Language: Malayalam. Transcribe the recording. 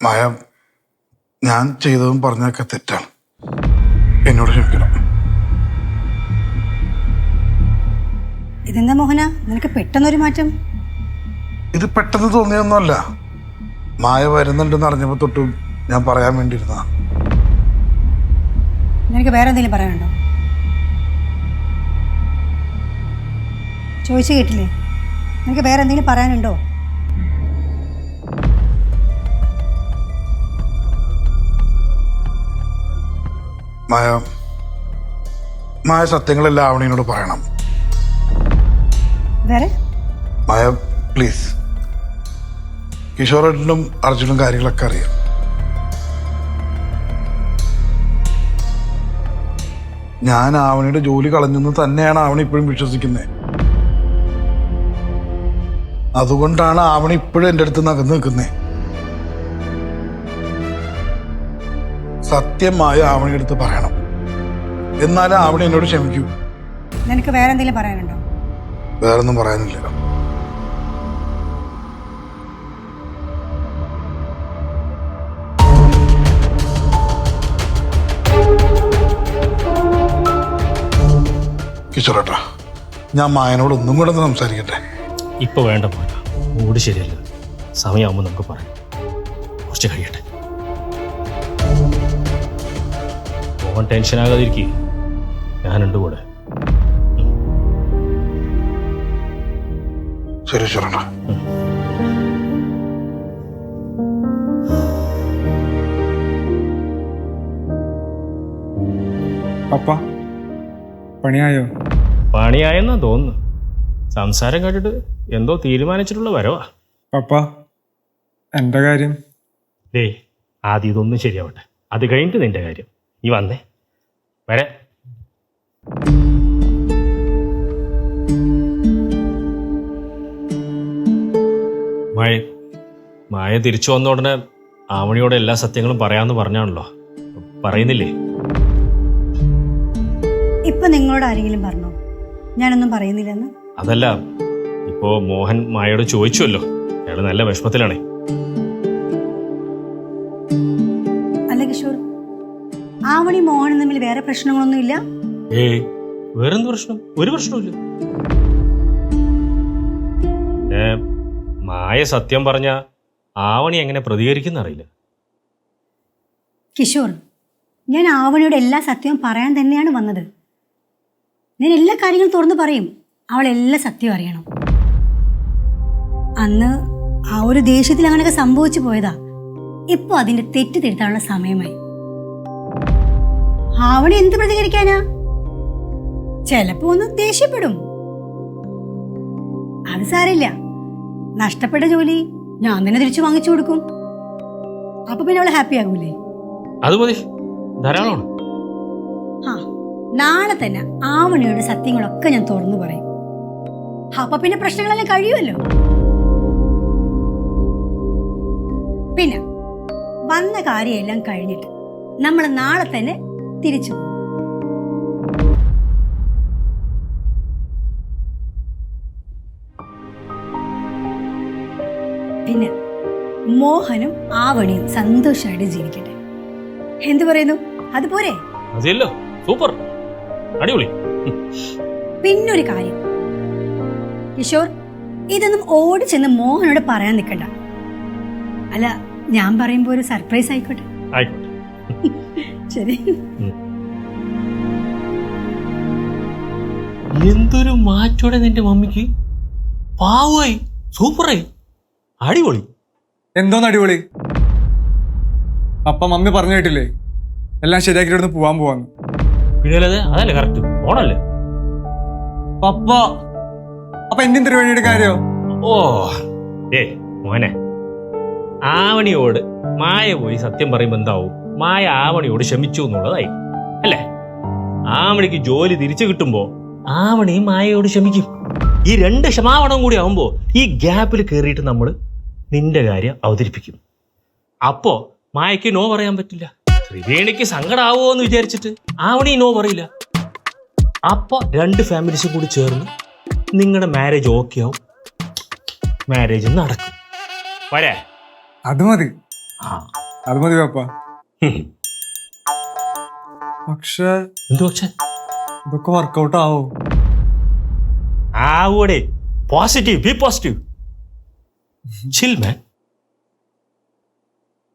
മായ ഞാൻ ചെയ്തതും പറഞ്ഞതൊക്കെ തെറ്റാണ്. എന്നോട് ക്ഷമിക്കണം. ഇതെന്താ മോഹന? നിനക്ക് പെട്ടെന്നൊരു മാറ്റം? ഇത് പെട്ടെന്ന് തോന്നിയൊന്നുമല്ല മായ വരുന്നുണ്ടെന്ന് അറിഞ്ഞപ്പോൾ തൊട്ടും ഞാൻ പറയാൻ വേണ്ടിയിരുന്നതാ നിനക്ക് വേറെ എന്തെങ്കിലും പറയാനുണ്ടോ? ചോദിച്ചു കേട്ടില്ലേ? നിനക്ക് വേറെ എന്തെങ്കിലും പറയാനുണ്ടോ? മായ മായ സത്യങ്ങളെല്ലാം ആവണിയോട് പറയണം. മായ പ്ലീസ് കിഷോറേട്ടനും അർജുനും കാര്യങ്ങളൊക്കെ അറിയാം. ഞാൻ ആവണിയുടെ ജോലി കളഞ്ഞെന്ന് തന്നെയാണ് ആവണി ഇപ്പോഴും വിശ്വസിക്കുന്നത് അതുകൊണ്ടാണ് ആവണി ഇപ്പോഴും എന്റെ അടുത്ത് നകന്ന് നിൽക്കുന്നത് സത്യമായ ആവണിയുടെ എടുത്ത് പറയണം. എന്നാലും ആവണി എന്നോട് ക്ഷമിക്കൂ. നിനക്ക് വേറെ എന്തെങ്കിലും പറയാനുണ്ടോ? വേറെ ഒന്നും പറയാനില്ല കിഷോറേട്ടാ ഞാൻ മായനോട് ഒന്നും കൂടെ ഒന്ന് സംസാരിക്കട്ടെ? ഇപ്പൊ വേണ്ട മോന ശരിയല്ല. സമയമാകുമ്പോൾ നമുക്ക് പറയാം. കുറച്ച് കഴിയട്ടെ. മോഹൻ ടെൻഷൻ ആകാതിരിക്കേ ഞാനുണ്ട് കൂടെ. ശരി കിഷോറേട്ടാ പപ്പ പണിയായോ? പണിയായെന്നാ തോന്നുന്നു. സംസാരം കേട്ടിട്ട് എന്തോ തീരുമാനിച്ചിട്ടുള്ള വരവാ. പപ്പ എന്റെ കാര്യം? ഡേ ആദ്യം ഇതൊന്നും ശരിയാവട്ടെ. അത് കഴിഞ്ഞിട്ട് നിന്റെ കാര്യം. നീ വന്നേ. വരെ. മായ മായ തിരിച്ചു വന്ന ഉടനെ ആവണിയോട് എല്ലാ സത്യങ്ങളും പറയാന്ന് പറഞ്ഞാണല്ലോ. പറയുന്നില്ലേ? ഇപ്പൊ നിങ്ങളോട് ആരെങ്കിലും പറഞ്ഞോ? ഞാനൊന്നും പറയുന്നില്ലെന്ന്? അതല്ല ഇപ്പോ മോഹൻ മായയോട് ചോദിച്ചുവല്ലോ. അയാൾ നല്ല വിഷമത്തിലാണേ. ആവണി മോഹനും തമ്മിൽ വേറെ പ്രശ്നങ്ങളൊന്നുമില്ല ഏയ് വേറെന്ത് പ്രശ്നം? ഒരു പ്രശ്നമില്ല മായ സത്യം പറഞ്ഞ ആവണി എങ്ങനെ പ്രതികരിക്കുന്ന അറിയില്ല. കിഷോർ ഞാൻ ആവണിയുടെ എല്ലാ സത്യവും പറയാൻ തന്നെയാണ് വന്നത്. ഞാൻ എല്ലാ കാര്യങ്ങളും തുറന്നു പറയും. അവൾ എല്ലാ സത്യവും അറിയണം. അന്ന് ആ ഒരു ദേഷ്യത്തിൽ അങ്ങനെയൊക്കെ സംഭവിച്ചു പോയതാ. ഇപ്പോൾ അതിന്റെ തെറ്റ് തിരുത്താനുള്ള സമയമായി. ആവണി എന്ത് പ്രതികരിക്കാനാ? ചെലപ്പോ ഒന്ന് ദേഷ്യപ്പെടും. അത് സാരില്ല. നഷ്ടപ്പെട്ട ജോലി ഞാൻ തന്നെ തിരിച്ചു വാങ്ങിച്ചു കൊടുക്കും. അപ്പൊ പിന്നെ അവൾ ഹാപ്പി ആകൂലേ? അത് മതി. ധാരാളമാണ് ആ നാളെ തന്നെ ആവണിയുടെ സത്യങ്ങളൊക്കെ ഞാൻ തുറന്നു പറയും. അപ്പൊ പിന്നെ പ്രശ്നങ്ങളെല്ലാം കഴിയുമല്ലോ? പിന്നെ വന്ന കാര്യമെല്ലാം കഴിഞ്ഞിട്ട് നമ്മൾ നാളെ തന്നെ തിരിച്ചു. പിന്നെ മോഹനും ആവണിയും സന്തോഷമായിട്ട് ജീവിക്കട്ടെ. എന്തു പറയുന്നു? മതിയല്ലോ. സൂപ്പർ. അടിപൊളി. പിന്നൊരു കാര്യം. കിഷോർ ഇതൊന്നും ഓടി ചെന്ന് മോഹനോട് പറയാൻ നിൽക്കണ്ട. അല്ല ഞാൻ പറയുമ്പോ ഒരു സർപ്രൈസ് ആയിക്കോട്ടെ. ആയിക്കോട്ടെ. ശരി. എന്തൊരു മാറ്റോടെ നിന്റെ മമ്മിക്ക്? പാവായി സൂപ്പറായി. അടിപൊളി. എന്തോന്ന് അടിപൊളി? അപ്പ മമ്മി പറഞ്ഞു കേട്ടില്ലേ? എല്ലാം ശരിയാക്കി ഇവിടുന്ന് പോവാൻ പോവാന്ന്. അതല്ലേ കറക്റ്റ് പോണല്ലേ? പപ്പ അപ്പൊ എന്തിനും തിരുവഴിയുടെ കാര്യോ? ഓ ഏ മോനെ. ആവണിയോട് മായ പോയി സത്യം പറയുമ്പോ എന്താവും? മായ ആവണിയോട് ക്ഷമിച്ചു എന്നുള്ളതായി. അല്ലേ? ആവണിക്ക് ജോലി തിരിച്ചു കിട്ടുമ്പോ ആവണി മായയോട് ക്ഷമിക്കും ഈ രണ്ട് ക്ഷമാവണം കൂടി ആവുമ്പോ ഈ ഗ്യാപ്പിൽ കയറിയിട്ട് നമ്മൾ നിന്റെ കാര്യം അവതരിപ്പിക്കും. അപ്പോ മായയ്ക്ക് നോ പറയാൻ പറ്റില്ല. ത്രിവേണിക്ക് സങ്കടാവോ എന്ന് വിചാരിച്ചിട്ട് ആവണി നോ പറയില്ല. അപ്പൊ രണ്ട് ഫാമിലീസും കൂടി ചേർന്ന് നിങ്ങളുടെ മാരേജ് ഓക്കെ ആവും. മാരേജ് നടക്കും. വരെ. അത് മതി. ആ. അത് മതി പപ്പ ഹും. പക്ഷെ എന്തു പക്ഷെ ഇതൊക്കെ വർക്കൗട്ട് ആവോ ആവൂടെ positive be positive chill man